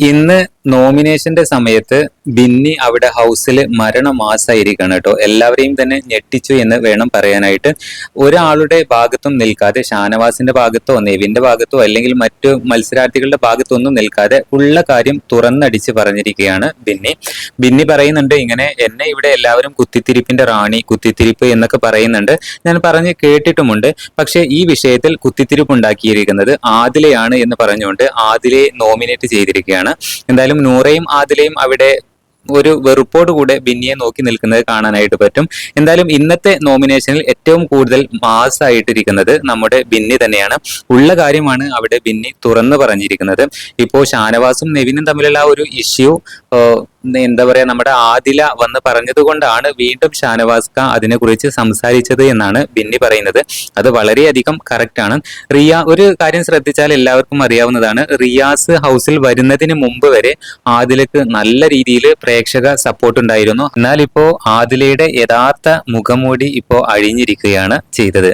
ഇന്ന് നോമിനേഷന്റെ സമയത്ത് ബിന്നി അവിടെ ഹൗസിൽ മരണമാസായിരിക്കണം കേട്ടോ. എല്ലാവരെയും തന്നെ ഞെട്ടിച്ചു എന്ന് വേണം പറയാനായിട്ട്. ഒരാളുടെ ഭാഗത്തും നിൽക്കാതെ ഷാനവാസിന്റെ ഭാഗത്തോ നെവിന്റെ ഭാഗത്തോ അല്ലെങ്കിൽ മറ്റു മത്സരാർത്ഥികളുടെ ഭാഗത്തൊന്നും നിൽക്കാതെ ഉള്ള കാര്യം തുറന്നടിച്ച് പറഞ്ഞിരിക്കുകയാണ് ബിന്നി. ബിന്നി പറയുന്നുണ്ട് ഇങ്ങനെ എന്നെ ഇവിടെ എല്ലാവരും കുത്തിത്തിരിപ്പിന്റെ റാണി കുത്തിത്തിരിപ്പ് എന്നൊക്കെ പറയുന്നുണ്ട്. ഞാൻ പറഞ്ഞ് കേട്ടിട്ടുമുണ്ട്. പക്ഷേ ഈ വിഷയത്തിൽ കുത്തിത്തിരിപ്പ് ഉണ്ടാക്കിയിരിക്കുന്നത് ആദിലയാണ് എന്ന് പറഞ്ഞുകൊണ്ട് ആദിലയെ നോമിനേറ്റ് ചെയ്തിരിക്കുകയാണ്. എന്തായാലും നൂറയും ആദിലയും അവിടെ ഒരു വെറുപ്പോട് കൂടെ ബിന്നിയെ നോക്കി നിൽക്കുന്നത് കാണാനായിട്ട് പറ്റും. എന്തായാലും ഇന്നത്തെ നോമിനേഷനിൽ ഏറ്റവും കൂടുതൽ മാസ് ആയിട്ടിരിക്കുന്നത് നമ്മുടെ ബിന്നി തന്നെയാണ്. ഉള്ള കാര്യമാണ് അവിടെ ബിന്നി തുറന്നു പറഞ്ഞിരിക്കുന്നത്. ഇപ്പോൾ ഷാനവാസും നെവിനും തമ്മിലുള്ള ഒരു ഇഷ്യൂ എന്താ പറയാ നമ്മുടെ ആദില വന്ന് പറഞ്ഞത് കൊണ്ടാണ് വീണ്ടും ഷാനവാസ്ക അതിനെക്കുറിച്ച് സംസാരിച്ചത് എന്നാണ് ബിന്നി പറയുന്നത്. അത് വളരെയധികം കറക്റ്റ് ആണ്. റിയ ഒരു കാര്യം ശ്രദ്ധിച്ചാൽ എല്ലാവർക്കും അറിയാവുന്നതാണ്. റിയാസ് ഹൗസിൽ വരുന്നതിന് മുമ്പ് വരെ ആദിലക്ക് നല്ല രീതിയിൽ പ്രേക്ഷക സപ്പോർട്ട് ഉണ്ടായിരുന്നു. എന്നാൽ ഇപ്പോ ആദിലയുടെ യഥാർത്ഥ മുഖംമൂടി ഇപ്പോ അഴിഞ്ഞിരിക്കുകയാണ് ചെയ്തത്.